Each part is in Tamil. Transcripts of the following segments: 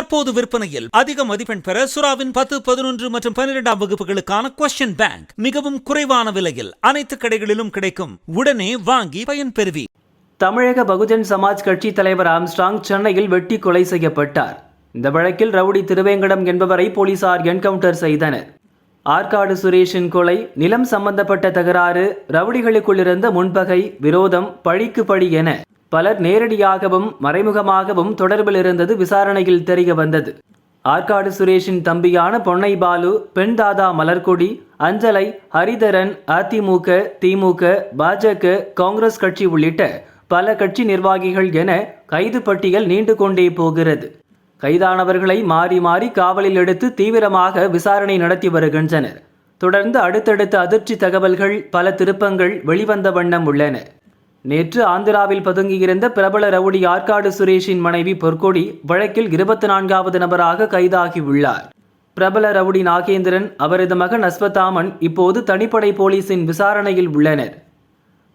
தற்போது விற்பனையில் அதிக மதிப்பெண் பெற சுறாவின் பத்து பதினொன்று மற்றும் பன்னிரெண்டாம் வகுப்புகளுக்கான கொஸ்டின் பேங்க் மிகவும் குறைவான விலையில் அனைத்து கடைகளிலும் கிடைக்கும் உடனே வாங்கி பயன்பெறுவி தமிழக பகுஜன் சமாஜ் கட்சி தலைவர் ஆம்ஸ்டாங் சென்னையில் வெட்டி கொலை செய்யப்பட்டார். இந்த வழக்கில் ரவுடி திருவேங்கடம் என்பவரை போலீசார் என்கவுண்டர் செய்தனர். ஆற்காடு சுரேஷின் கொலை நிலம் சம்பந்தப்பட்ட தகராறு ரவுடிகளுக்குள்ளிருந்த முன்பகை விரோதம் பழிக்கு பழி என பலர் நேரடியாகவும் மறைமுகமாகவும் தொடர்பில் இருந்தது விசாரணையில் தெரிய வந்தது. ஆற்காடு சுரேஷின் தம்பியான பொன்னை பாலு பெண் தாதா மலர்கொடி அஞ்சலை ஹரிதரன் அதிமுக திமுக பாஜக காங்கிரஸ் கட்சி உள்ளிட்ட பல கட்சி நிர்வாகிகள் என கைது பட்டியல் நீண்டு கொண்டே போகிறது. கைதானவர்களை மாறி மாறி காவலில் எடுத்து தீவிரமாக விசாரணை நடத்தி வருகின்றனர். தொடர்ந்து அடுத்தடுத்த அதிர்ச்சி தகவல்கள் பல திருப்பங்கள் வெளிவந்த வண்ணம் உள்ளன. நேற்று ஆந்திராவில் பதுங்கியிருந்த பிரபல ரவுடி ஆற்காடு சுரேஷின் மனைவி பொற்கொடி வழக்கில் இருபத்தி நான்காவது நபராக கைதாகியுள்ளார். பிரபல ரவுடி நாகேந்திரன் அவரது மகன் அஸ்வத்தாமன் இப்போது தனிப்படை போலீசின் விசாரணையில் உள்ளனர்.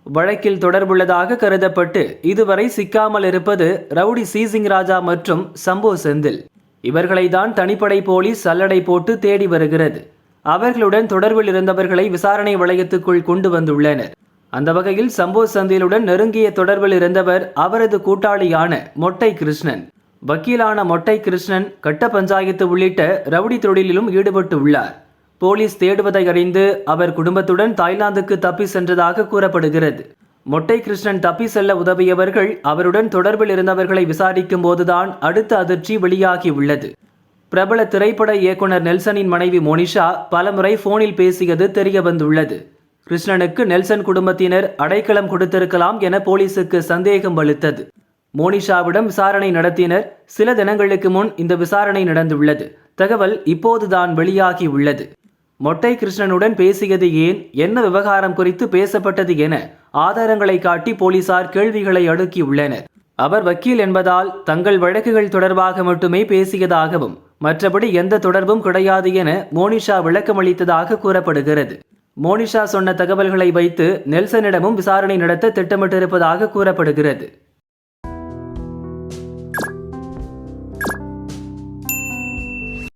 வழக்கில் தொடர்புள்ளதாக கருதப்பட்டு இதுவரை சிக்காமல் இருப்பது ரவுடி சீசிங் ராஜா மற்றும் சம்போ செந்தில். இவர்களை தான் தனிப்படை போலீஸ் சல்லடை போட்டு தேடி வருகிறது. அவர்களுடன் தொடர்பில் இருந்தவர்களை விசாரணை வளையத்துக்குள் கொண்டு வந்துள்ளனர். அந்த வகையில் சம்போ சந்தையிலுடன் நெருங்கிய தொடர்பில் இருந்தவர் அவரது கூட்டாளியான மொட்டை கிருஷ்ணன். வக்கீலான மொட்டை கிருஷ்ணன் கட்ட பஞ்சாயத்து உள்ளிட்ட ரவுடி தொழிலிலும் ஈடுபட்டு உள்ளார். போலீஸ் தேடுவதை அறிந்து அவர் குடும்பத்துடன் தாய்லாந்துக்கு தப்பி சென்றதாக கூறப்படுகிறது. மொட்டை கிருஷ்ணன் தப்பி செல்ல உதவியவர்கள் அவருடன் தொடர்பில் இருந்தவர்களை விசாரிக்கும் போதுதான் அடுத்த அதிர்ச்சி வெளியாகி உள்ளது. பிரபல திரைப்பட இயக்குனர் நெல்சனின் மனைவி மோனிஷா பலமுறை போனில் பேசியது தெரிய வந்துள்ளது. கிருஷ்ணனுக்கு நெல்சன் குடும்பத்தினர் அடைக்கலம் கொடுத்திருக்கலாம் என போலீசுக்கு சந்தேகம் வலுத்தது. மோனிஷாவிடம் விசாரணை நடத்தினர். சில தினங்களுக்கு முன் இந்த விசாரணை நடந்துள்ளது. தகவல் இப்போதுதான் வெளியாகி உள்ளது. மொட்டை கிருஷ்ணனுடன் பேசியது ஏன்? என்ன விவகாரம் குறித்து பேசப்பட்டது என ஆதாரங்களை காட்டி போலீசார் கேள்விகளை அடுக்கியுள்ளனர் அவர் வக்கீல் என்பதால் தங்கள் வழக்குகள் தொடர்பாக மட்டுமே பேசியதாகவும் மற்றபடி எந்த தொடர்பும் கிடையாது என மோனிஷா விளக்கமளித்ததாக கூறப்படுகிறது. மோனிஷா சொன்ன தகவல்களை வைத்து நெல்சனிடமும் விசாரணை நடத்த திட்டமிட்டிருப்பதாக கூறப்படுகிறது.